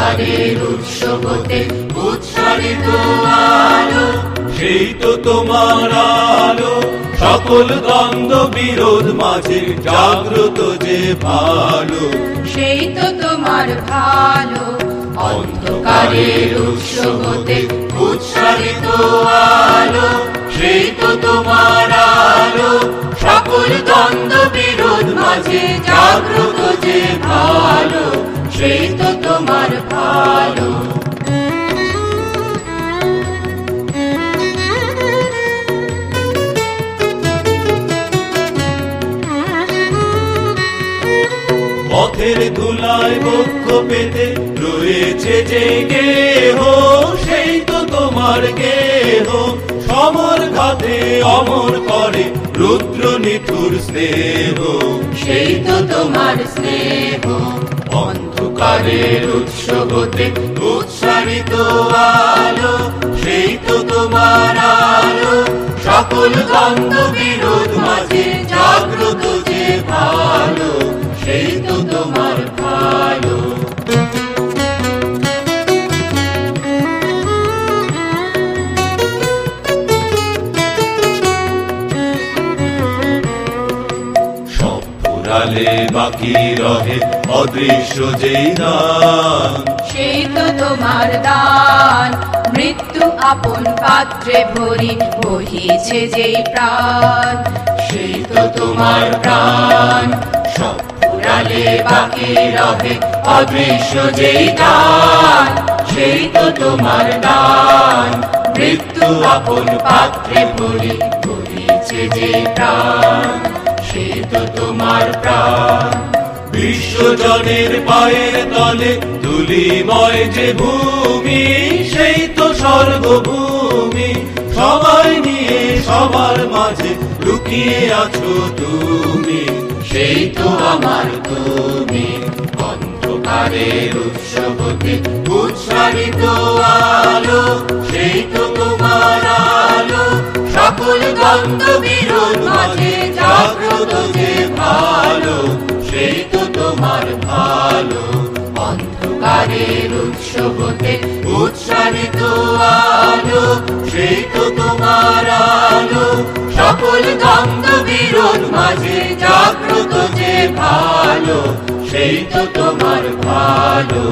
উৎসবতে উৎসারিত আলো সেই তো তোমার আলো। সকল দ্বন্দ্ব বিরোধ মাঝে জাগ্রত যে ভালো। সেই তো তোমার ভালো। অন্ধকারের উৎসবতে উৎসারিত আলো সেই তো তোমার আলো। সকল দ্বন্দ্ব বিরোধ মাঝে জাগ্রত সেই তো তোমার ভালো। পথের ধুলায় বক্ষ পেতে রয়েছে যে গেহ সেই তো তোমার গেহ সমর ঘাতে অমর করে রুদ্র নিঠুর স্নেহ। সেই তো তোমার স্নেহ। অন্ধকারের উৎসবতে উৎসারিত আলো সেই তো তোমার আলো। সকল দ্বন্দ্ব বিরোধ মাঝে জাগ্রত ফুরালে বাকি রহে অদৃশ্য যেই দান। সেই তো তোমার দান। মৃত্যু আপন পাত্রে ভরি বহিছে যেই প্রাণ। সেই তো তোমার প্রাণ। সব বাকি রহে অদৃশ্য যেই দান। সেই তো তোমার দান। মৃত্যু আপন পাত্রে ভরি বহিছে যেই প্রাণ। সেই তো তোমার প্রাণ। বিশ্বজনের পায়ের তলে তুলিময় যে ভূমি, সেই তো স্বর্গভূমি। সবাই নিয়ে, সবার মাঝে লুকিয়ে আছো তুমি। সেই তো আমার তুমি। অন্ধকারের উৎসবতে উৎসারিত আলো, সেই তো তোমার আলো। সকল দ্বন্দ্ব বিরোধ মাঝে যে ভালো, সেই তো তোমার ভালো। অন্ধকারের উৎসবতে উৎসারিত আলো, সেই তো তোমার আলো। সকল দ্বন্দ্ব বিরোধ মাঝে জাগ্রত যে ভালো, সেই তো তোমার ভালো।